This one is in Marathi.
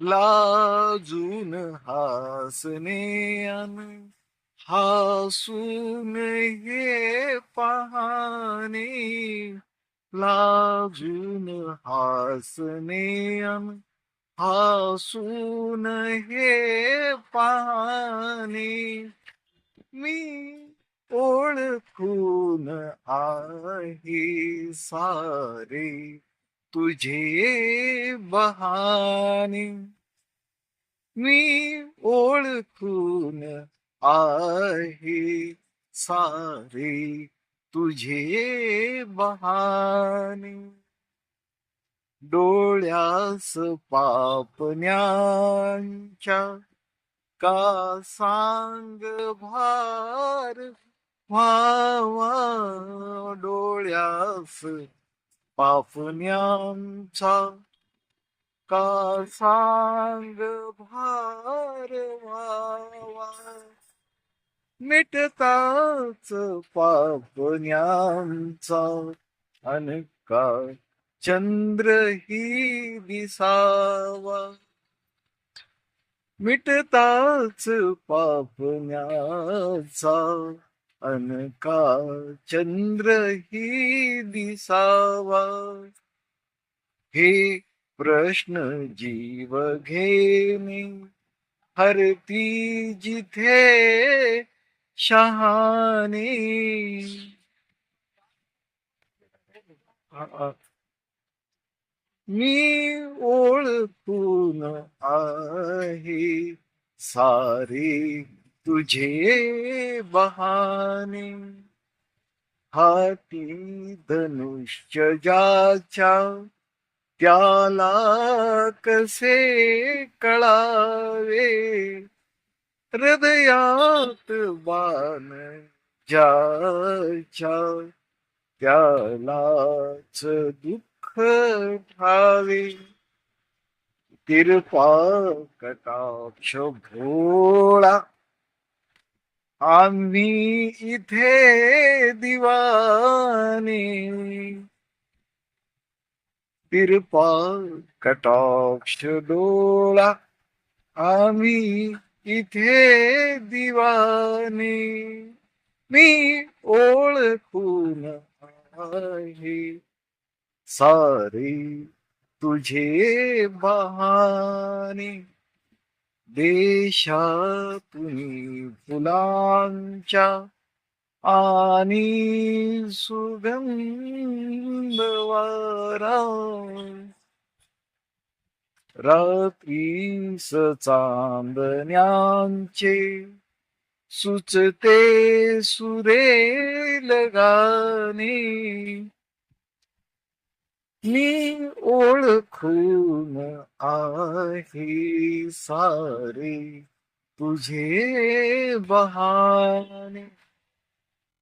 लाजून हासने अन हासून हे पाहणे. लाजून हासने अन हासून हे पाहणे. मी ओळखून आहे सारे. तुझे बहाने मी ओळखून आहे सारे तुझे बहाने. डोळ्यास पापण्यांच्या का सांग भार व्हावा डोळ्यास पापण्यांचा का सांग भार व्हावा मिटताच पापण्यांचा अनका चंद्र ही दिसावा. मिटताच पापण्याचा अनका चंद्र ही दिसावा? हे प्रश्न जीव घेणे. हरती जिथे शहाणे. मी ओळखून आहे सारे. तुझे बहाने हाती धनुष्य ज्याच्या त्याला कसे कळावे? हृदयात बाण ज्याच्या त्यालाच दुःख ठावे. तिरपा कटाक्ष भोळा आम्ही इथे दिवाने तिरपा कटाक्ष डोळा. आम्ही इथे दिवाने. मी ओळखून आहे. सारे तुझे बहाने. देशातून फुलांच्या आणि सुगंधवारा रात्री रात्रीस चांदण्यांचे सुचते सुरेल गाणे. मी ओळखून आहे सारे तुझे बहाने.